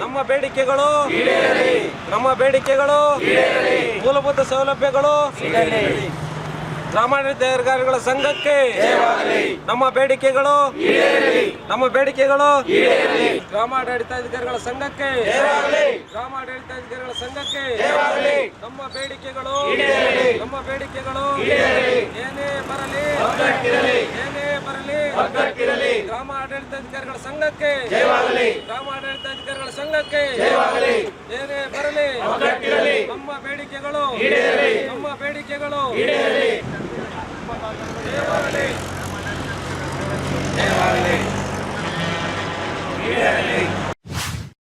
ನಮ್ಮ ಬೇಡಿಕೆಗಳು ನಮ್ಮ ಬೇಡಿಕೆಗಳು ಮೂಲಭೂತ ಸೌಲಭ್ಯಗಳು ಗ್ರಾಮಾಡಳಿತ ಅಧಿಕಾರಿಗಳ ಸಂಘಕ್ಕೆ ನಮ್ಮ ಬೇಡಿಕೆಗಳು ನಮ್ಮ ಬೇಡಿಕೆಗಳು ಗ್ರಾಮಾಡಳಿತಾಧಿಕಾರಿಗಳ ಸಂಘಕ್ಕೆ ಗ್ರಾಮಾಡಳಿತಾಧಿಕಾರಿಗಳ ಸಂಘಕ್ಕೆ ನಮ್ಮ ಬೇಡಿಕೆಗಳು ನಮ್ಮ ಬೇಡಿಕೆಗಳು ಏನೇ ಬರಲಿ ಬರಲಿ ಗ್ರಾಮ ಆಡಳಿತಾಧಿಕಾರಿಗಳ ಸಂಘಕ್ಕೆ. ಗ್ರಾಮ ಆಡಳಿತಾಧಿಕಾರಿಗಳ ಸಂಘಕ್ಕೆ. ಏನೇ ಬರಲಿ. ನಮ್ಮ ಬೇಡಿಕೆಗಳು. ನಮ್ಮ ಬೇಡಿಕೆಗಳು.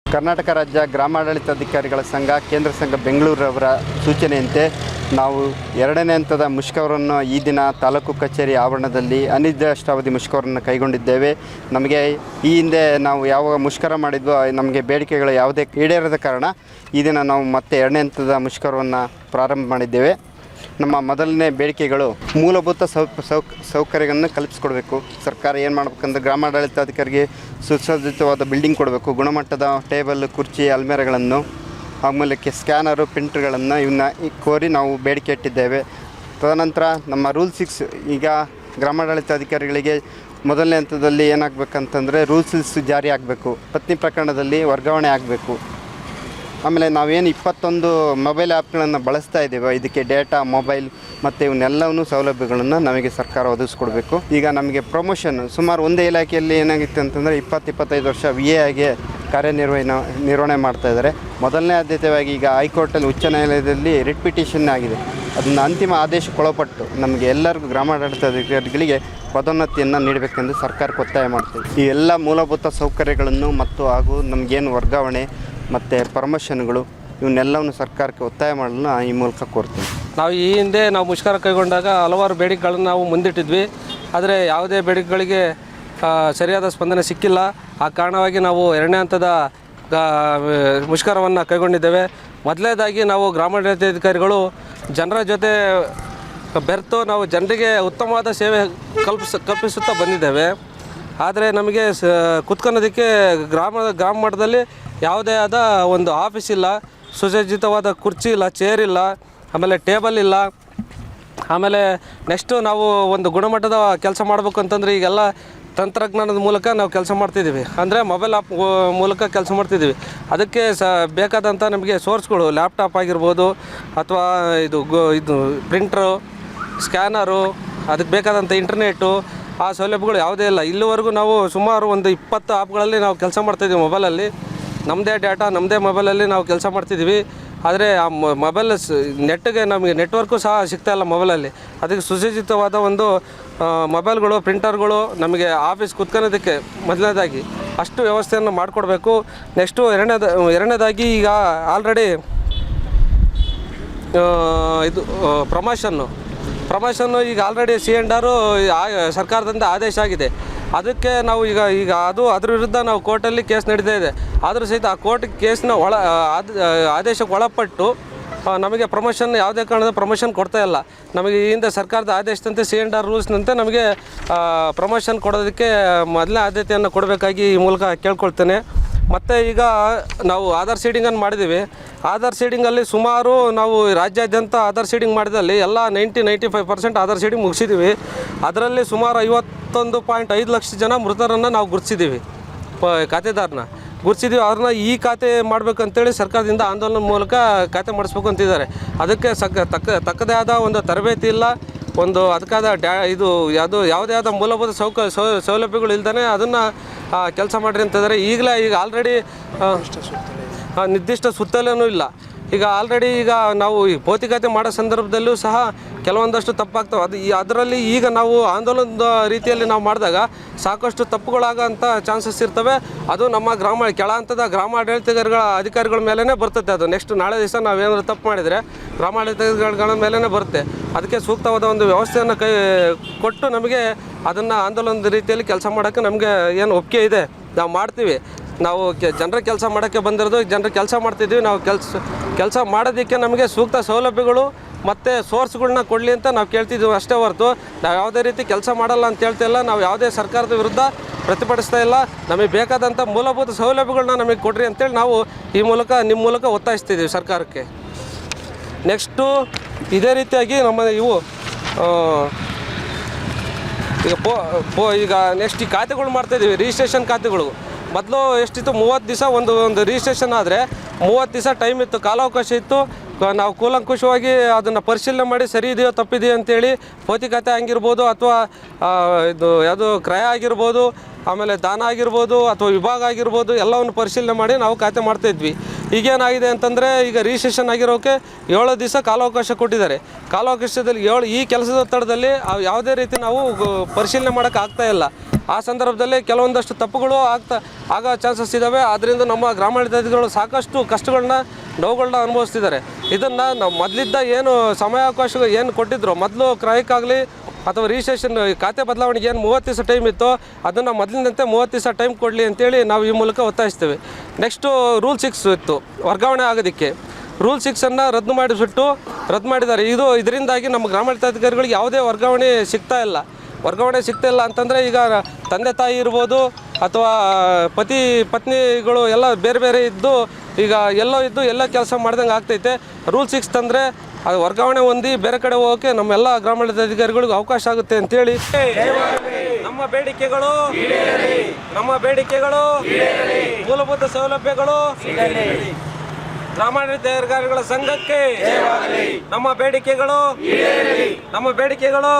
ಕರ್ನಾಟಕ ರಾಜ್ಯ ಗ್ರಾಮಾಡಳಿತಾಧಿಕಾರಿಗಳ ಸಂಘ ಕೇಂದ್ರ ಸಂಘ ಬೆಂಗಳೂರವರ ಸೂಚನೆಯಂತೆ ನಾವು ಎರಡನೇ ಹಂತದ ಮುಷ್ಕರವನ್ನು ಈ ದಿನ ತಾಲೂಕು ಕಚೇರಿ ಆವರಣದಲ್ಲಿ ಅನಿರ್ದಿಷ್ಟಾವಧಿ ಮುಷ್ಕರವನ್ನು ಕೈಗೊಂಡಿದ್ದೇವೆ. ನಮಗೆ ಈ ಹಿಂದೆ ನಾವು ಯಾವಾಗ ಮುಷ್ಕರ ಮಾಡಿದ್ವೋ, ನಮಗೆ ಬೇಡಿಕೆಗಳು ಯಾವುದೇ ಈಡೇರದ ಕಾರಣ ಈ ದಿನ ನಾವು ಮತ್ತೆ ಎರಡನೇ ಹಂತದ ಮುಷ್ಕರವನ್ನು ಪ್ರಾರಂಭ ಮಾಡಿದ್ದೇವೆ. ನಮ್ಮ ಮೊದಲನೇ ಬೇಡಿಕೆಗಳು ಮೂಲಭೂತ ಸೌ ಸೌ ಸೌಕರ್ಯಗಳನ್ನು ಕಲ್ಪಿಸ್ಕೊಡ್ಬೇಕು. ಸರ್ಕಾರ ಏನು ಮಾಡಬೇಕಂದ್ರೆ ಗ್ರಾಮಾಡಳಿತಾಧಿಕಾರಿಗೆ ಸುಸಜ್ಜಿತವಾದ ಬಿಲ್ಡಿಂಗ್ ಕೊಡಬೇಕು. ಗುಣಮಟ್ಟದ ಟೇಬಲ್ ಕುರ್ಚಿ ಅಲ್ಮೇರಗಳನ್ನು ಆಮೇಲೆ ಸ್ಕ್ಯಾನರು, ಪ್ರಿಂಟ್ಗಳನ್ನು ಇವನ್ನ ಕೋರಿ ನಾವು ಬೇಡಿಕೆ ಇಟ್ಟಿದ್ದೇವೆ. ತದನಂತರ ನಮ್ಮ ರೂಲ್ ಸಿಕ್ಸ್ ಈಗ ಗ್ರಾಮಾಡಳಿತಾಧಿಕಾರಿಗಳಿಗೆ ಮೊದಲನೇ ಹಂತದಲ್ಲಿ ಏನಾಗಬೇಕಂತಂದರೆ ರೂಲ್ಸ್ ಜಾರಿ ಆಗಬೇಕು. ಪತ್ನಿ ಪ್ರಕರಣದಲ್ಲಿ ವರ್ಗಾವಣೆ ಆಗಬೇಕು. ಆಮೇಲೆ ನಾವೇನು ಇಪ್ಪತ್ತೊಂದು ಮೊಬೈಲ್ ಆ್ಯಪ್ಗಳನ್ನು ಬಳಸ್ತಾ ಇದ್ದೇವೆ. ಇದಕ್ಕೆ ಡೇಟಾ, ಮೊಬೈಲ್ ಮತ್ತು ಇವನ್ನೆಲ್ಲವನ್ನು ಸೌಲಭ್ಯಗಳನ್ನು ನಮಗೆ ಸರ್ಕಾರ ಒದಗಿಸ್ಕೊಡ್ಬೇಕು. ಈಗ ನಮಗೆ ಪ್ರಮೋಷನ್ ಸುಮಾರು ಒಂದೇ ಇಲಾಖೆಯಲ್ಲಿ ಏನಾಗಿತ್ತು ಅಂತಂದರೆ ಇಪ್ಪತ್ತು ಇಪ್ಪತ್ತೈದು ವರ್ಷ ವಿ ಎ ಆಗಿ ಕಾರ್ಯನಿರ್ವಹಣೆ, ನಿರ್ವಹಣೆ ಮಾಡ್ತಾ ಇದ್ದಾರೆ. ಮೊದಲನೇ ಆದ್ಯತೆಯಾಗಿ ಈಗ ಹೈಕೋರ್ಟಲ್ಲಿ ಉಚ್ಚ ನ್ಯಾಯಾಲಯದಲ್ಲಿ ರಿಟ್ ಪಿಟಿಷನ್ ಆಗಿದೆ. ಅದನ್ನು ಅಂತಿಮ ಆದೇಶಕ್ಕೊಳಪಟ್ಟು ನಮಗೆ ಎಲ್ಲರಿಗೂ ಗ್ರಾಮಾಡಳಿತ ಅಧಿಕಾರಿಗಳಿಗೆ ಪದೋನ್ನತಿಯನ್ನು ನೀಡಬೇಕೆಂದು ಸರ್ಕಾರಕ್ಕೆ ಒತ್ತಾಯ ಮಾಡ್ತೀವಿ ಈ ಎಲ್ಲ ಮೂಲಭೂತ ಸೌಕರ್ಯಗಳನ್ನು ಮತ್ತು ಹಾಗೂ ನಮಗೇನು ವರ್ಗಾವಣೆ ಮತ್ತು ಪರ್ಮಿಷನ್ಗಳು ಇವನ್ನೆಲ್ಲವನ್ನು ಸರ್ಕಾರಕ್ಕೆ ಒತ್ತಾಯ ಮಾಡಲು ಈ ಮೂಲಕ ಕೋರ್ತೀನಿ ನಾವು ಈ ಹಿಂದೆ ನಾವು ಮುಷ್ಕರ ಕೈಗೊಂಡಾಗ ಹಲವಾರು ಬೇಡಿಕೆಗಳನ್ನು ನಾವು ಮುಂದಿಟ್ಟಿದ್ವಿ. ಆದರೆ ಯಾವುದೇ ಬೇಡಿಕೆಗಳಿಗೆ ಸರಿಯಾದ ಸ್ಪಂದನೆ ಸಿಕ್ಕಿಲ್ಲ. ಆ ಕಾರಣವಾಗಿ ನಾವು ಎರಡನೇ ಹಂತದ ಮುಷ್ಕರವನ್ನು ಕೈಗೊಂಡಿದ್ದೇವೆ. ಮೊದಲನೇದಾಗಿ ನಾವು ಗ್ರಾಮಾಡಳಿತಾಧಿಕಾರಿಗಳು ಜನರ ಜೊತೆ ಬೆರೆತು ನಾವು ಜನರಿಗೆ ಉತ್ತಮವಾದ ಸೇವೆ ಕಲ್ಪಿಸ, ಕಲ್ಪಿಸುತ್ತಾ ಬಂದಿದ್ದೇವೆ. ಆದರೆ ನಮಗೆ ಸ ಕುತ್ಕೊಳ್ಳೋದಕ್ಕೆ ಗ್ರಾಮ ಗ್ರಾಮ ಮಟ್ಟದಲ್ಲಿ ಯಾವುದೇ ಆದ ಒಂದು ಆಫೀಸ್ ಇಲ್ಲ. ಸುಸಜ್ಜಿತವಾದ ಕುರ್ಚಿ ಇಲ್ಲ, ಚೇರ್ ಇಲ್ಲ, ಆಮೇಲೆ ಟೇಬಲ್ ಇಲ್ಲ. ಆಮೇಲೆ ನೆಕ್ಸ್ಟು ನಾವು ಒಂದು ಗುಣಮಟ್ಟದ ಕೆಲಸ ಮಾಡಬೇಕು ಅಂತಂದರೆ ಈಗೆಲ್ಲ ತಂತ್ರಜ್ಞಾನದ ಮೂಲಕ ನಾವು ಕೆಲಸ ಮಾಡ್ತಿದ್ದೀವಿ. ಅಂದರೆ ಮೊಬೈಲ್ ಆ್ಯಪ್ ಮೂಲಕ ಕೆಲಸ ಮಾಡ್ತಿದ್ದೀವಿ. ಅದಕ್ಕೆ ಸ ಬೇಕಾದಂಥ ನಮಗೆ ಸೋರ್ಸ್ಗಳು ಲ್ಯಾಪ್ಟಾಪ್ ಆಗಿರ್ಬೋದು ಅಥವಾ ಇದು ಗೋ ಇದು ಪ್ರಿಂಟ್ರು ಸ್ಕ್ಯಾನರು ಅದಕ್ಕೆ ಬೇಕಾದಂಥ ಇಂಟರ್ನೆಟ್ಟು ಆ ಸೌಲಭ್ಯಗಳು ಯಾವುದೇ ಇಲ್ಲ. ಇಲ್ಲಿವರೆಗೂ ನಾವು ಸುಮಾರು ಒಂದು ಇಪ್ಪತ್ತು ಆ್ಯಪ್ಗಳಲ್ಲಿ ನಾವು ಕೆಲಸ ಮಾಡ್ತಿದ್ದೀವಿ ಮೊಬೈಲಲ್ಲಿ ನಮ್ಮದೇ ಡೇಟಾ ನಮ್ಮದೇ ಮೊಬೈಲಲ್ಲಿ ನಾವು ಕೆಲಸ ಮಾಡ್ತಿದ್ದೀವಿ. ಆದರೆ ಆ ಮೊಬೈಲ್ ನೆಟ್ಗೆ ನಮಗೆ ನೆಟ್ವರ್ಕು ಸಹ ಸಿಗ್ತಾಯಿಲ್ಲ ಮೊಬೈಲಲ್ಲಿ ಅದಕ್ಕೆ ಸುಸಜ್ಜಿತವಾದ ಒಂದು ಮೊಬೈಲ್ಗಳು, ಪ್ರಿಂಟರ್ಗಳು ನಮಗೆ ಆಫೀಸ್ ಕುತ್ಕೊಳ್ಳೋದಕ್ಕೆ ಮೊದಲನೇದಾಗಿ ಅಷ್ಟು ವ್ಯವಸ್ಥೆಯನ್ನು ಮಾಡಿಕೊಡ್ಬೇಕು. ನೆಕ್ಸ್ಟು ಎರಡನೇದ, ಎರಡನೇದಾಗಿ ಈಗ ಆಲ್ರೆಡಿ ಇದು ಪ್ರಮೋಷನ್ನು. ಪ್ರಮೋಷನ್ನು ಈಗ ಆಲ್ರೆಡಿ ಸಿ ಎಂಡ್ ಆರು ಸರ್ಕಾರದಿಂದ ಆದೇಶ ಆಗಿದೆ. ಅದಕ್ಕೆ ನಾವು ಈಗ ಈಗ ಅದು, ಅದ್ರ ವಿರುದ್ಧ ನಾವು ಕೋರ್ಟಲ್ಲಿ ಕೇಸ್ ನಡೀತಾ ಇದೆ. ಆದರೂ ಸಹಿತ ಆ ಕೋರ್ಟ್ ಕೇಸ್ನ ಒಳ ಆದ ಆದೇಶಕ್ಕೆ ಒಳಪಟ್ಟು ನಮಗೆ ಪ್ರಮೋಷನ್ ಯಾವುದೇ ಕಾರಣದ ಪ್ರಮೋಷನ್ ಕೊಡ್ತಾ ಇಲ್ಲ. ನಮಗೆ ಈ ಹಿಂದೆ ಸರ್ಕಾರದ ಆದೇಶದಂತೆ ಸಿ ಎಂಡ್ ಆರ್ ರೂಲ್ಸ್ನಂತೆ ನಮಗೆ ಪ್ರಮೋಷನ್ ಕೊಡೋದಕ್ಕೆ ಮೊದಲನೇ ಆದ್ಯತೆಯನ್ನು ಕೊಡಬೇಕಾಗಿ ಈ ಮೂಲಕ ಕೇಳ್ಕೊಳ್ತೇನೆ. ಮತ್ತು ಈಗ ನಾವು ಆಧಾರ್ ಸೀಡಿಂಗನ್ನು ಮಾಡಿದ್ದೀವಿ. ಆಧಾರ್ ಸೀಡಿಂಗಲ್ಲಿ ಸುಮಾರು ನಾವು ರಾಜ್ಯಾದ್ಯಂತ ಆಧಾರ್ ಸೀಡಿಂಗ್ ಮಾಡಿದಲ್ಲಿ ಎಲ್ಲ ninety ninety five percent Aadhaar seeding ಮುಗಿಸಿದ್ದೀವಿ. ಅದರಲ್ಲಿ ಸುಮಾರು ಐವತ್ತೊಂದು ಪಾಯಿಂಟ್ ಐದು ಲಕ್ಷ ಜನ ಮೃತರನ್ನು ನಾವು ಗುರುತಿಸಿದ್ದೀವಿ, ಪ ಖಾತೆದಾರನ ಗುರುತಿಸಿದ್ದೀವಿ ಅವ್ರನ್ನ ಈ ಖಾತೆ ಮಾಡಬೇಕಂತೇಳಿ ಸರ್ಕಾರದಿಂದ ಆಂದೋಲನ ಮೂಲಕ ಖಾತೆ ಮಾಡಿಸ್ಬೇಕು ಅಂತಿದ್ದಾರೆ. ಅದಕ್ಕೆ ಸಕ್ಕ ತಕ್ಕ ತಕ್ಕದೇ ಆದ ಒಂದು ತರಬೇತಿ ಇಲ್ಲ. ಒಂದು ಅದಕ್ಕಾದ ಡ್ಯಾ ಇದು ಯಾವುದು ಯಾವುದೇ ಆದ ಮೂಲಭೂತ ಸೌಕ ಸೌಲಭ್ಯಗಳು ಇಲ್ದೇ ಅದನ್ನು ಕೆಲಸ ಮಾಡಿರಿ ಅಂತಿದ್ದಾರೆ. ಈಗಲೇ ಈಗ ಆಲ್ರೆಡಿ ನಿರ್ದಿಷ್ಟ ಸುತ್ತಲೇನೂ ಇಲ್ಲ. ಈಗ ಆಲ್ರೆಡಿ ಈಗ ನಾವು ಈ ಭೌತಿಕತೆ ಮಾಡೋ ಸಂದರ್ಭದಲ್ಲೂ ಸಹ ಕೆಲವೊಂದಷ್ಟು ತಪ್ಪಾಗ್ತವೆ. ಅದು ಅದರಲ್ಲಿ ಈಗ ನಾವು ಆಂದೋಲನದ ರೀತಿಯಲ್ಲಿ ನಾವು ಮಾಡಿದಾಗ ಸಾಕಷ್ಟು ತಪ್ಪುಗಳಾಗೋಂಥ ಚಾನ್ಸಸ್ ಇರ್ತವೆ. ಅದು ನಮ್ಮ ಗ್ರಾಮ ಕೆಳ ಹಂತದ ಗ್ರಾಮ ಆಡಳಿತಗಳ ಅಧಿಕಾರಿಗಳ ಮೇಲೇ ಬರ್ತದೆ ಅದು. ನೆಕ್ಸ್ಟ್ ನಾಳೆ ದಿವಸ ನಾವೇನಾದ್ರು ತಪ್ಪು ಮಾಡಿದರೆ ಗ್ರಾಮ ಆಡಳಿತಗಳ ಮೇಲೇ ಬರುತ್ತೆ. ಅದಕ್ಕೆ ಸೂಕ್ತವಾದ ಒಂದು ವ್ಯವಸ್ಥೆಯನ್ನು ಕೈ, ಕೊಟ್ಟು ನಮಗೆ ಅದನ್ನು ಆಂದೋಲನದ ರೀತಿಯಲ್ಲಿ ಕೆಲಸ ಮಾಡೋಕ್ಕೆ ನಮಗೆ ಏನು ಒಪ್ಪಿಗೆ ಇದೆ. ನಾವು ಮಾಡ್ತೀವಿ. ನಾವು ಕೆ, ಜನರ ಕೆಲಸ ಮಾಡೋಕ್ಕೆ ಬಂದಿರೋದು, ಜನರ ಕೆಲಸ ಮಾಡ್ತಿದ್ವಿ ನಾವು ಕೆಲಸ ಕೆಲಸ ಮಾಡೋದಕ್ಕೆ ನಮಗೆ ಸೂಕ್ತ ಸೌಲಭ್ಯಗಳು ಮತ್ತು ಸೋರ್ಸ್ಗಳನ್ನ ಕೊಡಲಿ ಅಂತ ನಾವು ಕೇಳ್ತಿದ್ದೀವಿ ಅಷ್ಟೇ ಹೊರತು. ನಾವು ಯಾವುದೇ ರೀತಿ ಕೆಲಸ ಮಾಡಲ್ಲ ಅಂತ ಹೇಳ್ತಿಲ್ಲ ನಾವು ಯಾವುದೇ ಸರ್ಕಾರದ ವಿರುದ್ಧ ಪ್ರತಿಭಟಿಸ್ತಾ ಇಲ್ಲ. ನಮಗೆ ಬೇಕಾದಂಥ ಮೂಲಭೂತ ಸೌಲಭ್ಯಗಳನ್ನ ನಮಗೆ ಕೊಡ್ರಿ ಅಂತೇಳಿ ನಾವು ಈ ಮೂಲಕ ನಿಮ್ಮ ಮೂಲಕ ಒತ್ತಾಯಿಸ್ತಿದ್ದೀವಿ ಸರ್ಕಾರಕ್ಕೆ. ನೆಕ್ಸ್ಟು ಇದೇ ರೀತಿಯಾಗಿ ನಮ್ಮ ಇವು ಈಗ ಪೋ ಪೋ, ಈಗ ನೆಕ್ಸ್ಟ್ ಈ ಖಾತೆಗಳು ಮಾಡ್ತಾಯಿದ್ದೀವಿ ರಿಜಿಸ್ಟ್ರೇಷನ್ ಖಾತೆಗಳು. ಮೊದಲು ಎಷ್ಟಿತ್ತು? ಮೂವತ್ತು ದಿವಸ ಒಂದು ಒಂದು ರಿಜಿಸ್ಟ್ರೇಷನ್ ಆದರೆ ಮೂವತ್ತು ದಿವಸ ಟೈಮ್ ಇತ್ತು, ಕಾಲಾವಕಾಶ ಇತ್ತು. ನಾವು ಕೂಲಂಕುಷವಾಗಿ ಅದನ್ನು ಪರಿಶೀಲನೆ ಮಾಡಿ ಸರಿ ಇದೆಯೋ ತಪ್ಪಿದೆಯೋ ಅಂತೇಳಿ ಖಾತೆ ಆಗಿರ್ಬೋದು ಅಥವಾ ಇದು ಯಾವುದು ಕ್ರಯ ಆಗಿರ್ಬೋದು, ಆಮೇಲೆ ದಾನ ಆಗಿರ್ಬೋದು ಅಥವಾ ವಿಭಾಗ ಆಗಿರ್ಬೋದು ಎಲ್ಲವನ್ನು ಪರಿಶೀಲನೆ ಮಾಡಿ ನಾವು ಖಾತೆ ಮಾಡ್ತಾ ಇದ್ವಿ. ಈಗೇನಾಗಿದೆ ಅಂತಂದರೆ ಈಗ ರಿಜಿಸ್ಟ್ರೇಷನ್ ಆಗಿರೋಕ್ಕೆ ಏಳು ದಿವಸ ಕಾಲಾವಕಾಶ ಕೊಟ್ಟಿದ್ದಾರೆ. ಕಾಲಾವಕಾಶದಲ್ಲಿ ಏಳು ಈ ಕೆಲಸದ ತಡದಲ್ಲಿ ಯಾವುದೇ ರೀತಿ ನಾವು ಪರಿಶೀಲನೆ ಮಾಡೋಕ್ಕೆ ಆಗ್ತಾ ಇಲ್ಲ. ಆ ಸಂದರ್ಭದಲ್ಲಿ ಕೆಲವೊಂದಷ್ಟು ತಪ್ಪುಗಳು ಆಗ್ತಾ, ಆಗೋ ಚಾನ್ಸಸ್ ಇದ್ದಾವೆ ಆದ್ದರಿಂದ ನಮ್ಮ ಗ್ರಾಮಾಡಳಿತಾಧಿಕಾರಿಗಳು ಸಾಕಷ್ಟು ಕಷ್ಟಗಳನ್ನ ನೋವುಗಳನ್ನ ಅನುಭವಿಸ್ತಿದ್ದಾರೆ. ಇದನ್ನು ನಾವು ಮೊದಲಿದ್ದ ಏನು ಸಮಯಾವಕಾಶಗಳು ಏನು ಕೊಟ್ಟಿದ್ರು, ಮೊದಲು ಕ್ರಯಕ್ಕಾಗಲಿ ಅಥವಾ ರಿಜಿಸ್ಟ್ರೇಷನ್ ಖಾತೆ ಬದಲಾವಣೆಗೆ ಏನು ಮೂವತ್ತು ದಿವಸ ಟೈಮ್ ಇತ್ತು, ಅದನ್ನು ಮೊದಲಿನಂತೆ ಮೂವತ್ತು ದಿವಸ ಟೈಮ್ ಕೊಡಲಿ ಅಂತೇಳಿ ನಾವು ಈ ಮೂಲಕ ಒತ್ತಾಯಿಸ್ತೇವೆ. ನೆಕ್ಸ್ಟು ರೂಲ್ ಸಿಕ್ಸ್ ಇತ್ತು, ವರ್ಗಾವಣೆ ಆಗೋದಕ್ಕೆ. ರೂಲ್ ಸಿಕ್ಸನ್ನು ರದ್ದು ಮಾಡಿಬಿಟ್ಟು, ರದ್ದು ಮಾಡಿದ್ದಾರೆ. ಇದು ಇದರಿಂದಾಗಿ ನಮ್ಮ ಗ್ರಾಮಾಡಳಿತಾಧಿಕಾರಿಗಳಿಗೆ ಯಾವುದೇ ವರ್ಗಾವಣೆ ಸಿಗ್ತಾ ಇಲ್ಲ. ವರ್ಗಾವಣೆ ಸಿಗ್ತಾ ಇಲ್ಲ ಅಂತಂದರೆ ಈಗ ತಂದೆ ತಾಯಿ ಇರ್ಬೋದು ಅಥವಾ ಪತಿ, ಪತ್ನಿಗಳು ಎಲ್ಲ ಬೇರೆ ಬೇರೆ ಇದ್ದು ಈಗ ಎಲ್ಲೋ ಇದ್ದು ಎಲ್ಲ ಕೆಲಸ ಮಾಡ್ದಂಗೆ ಆಗ್ತೈತೆ. ರೂಲ್ ಸಿಕ್ಸ್ ತಂದರೆ ಅದು ವರ್ಗಾವಣೆ ಹೊಂದಿ ಬೇರೆ ಕಡೆ ಹೋಗೋಕೆ ನಮ್ಮೆಲ್ಲ ಗ್ರಾಮಾಡಳಿತಾಧಿಕಾರಿಗಳಿಗೂ ಅವಕಾಶ ಆಗುತ್ತೆ ಅಂತೇಳಿ. ನಮ್ಮ ಬೇಡಿಕೆಗಳು ನಮ್ಮ ಬೇಡಿಕೆಗಳು ಮೂಲಭೂತ ಸೌಲಭ್ಯಗಳು ಗ್ರಾಮಾಡಳಿತಾಧಿಕಾರಿಗಳ ಸಂಘಕ್ಕೆ ನಮ್ಮ ಬೇಡಿಕೆಗಳು ನಮ್ಮ ಬೇಡಿಕೆಗಳು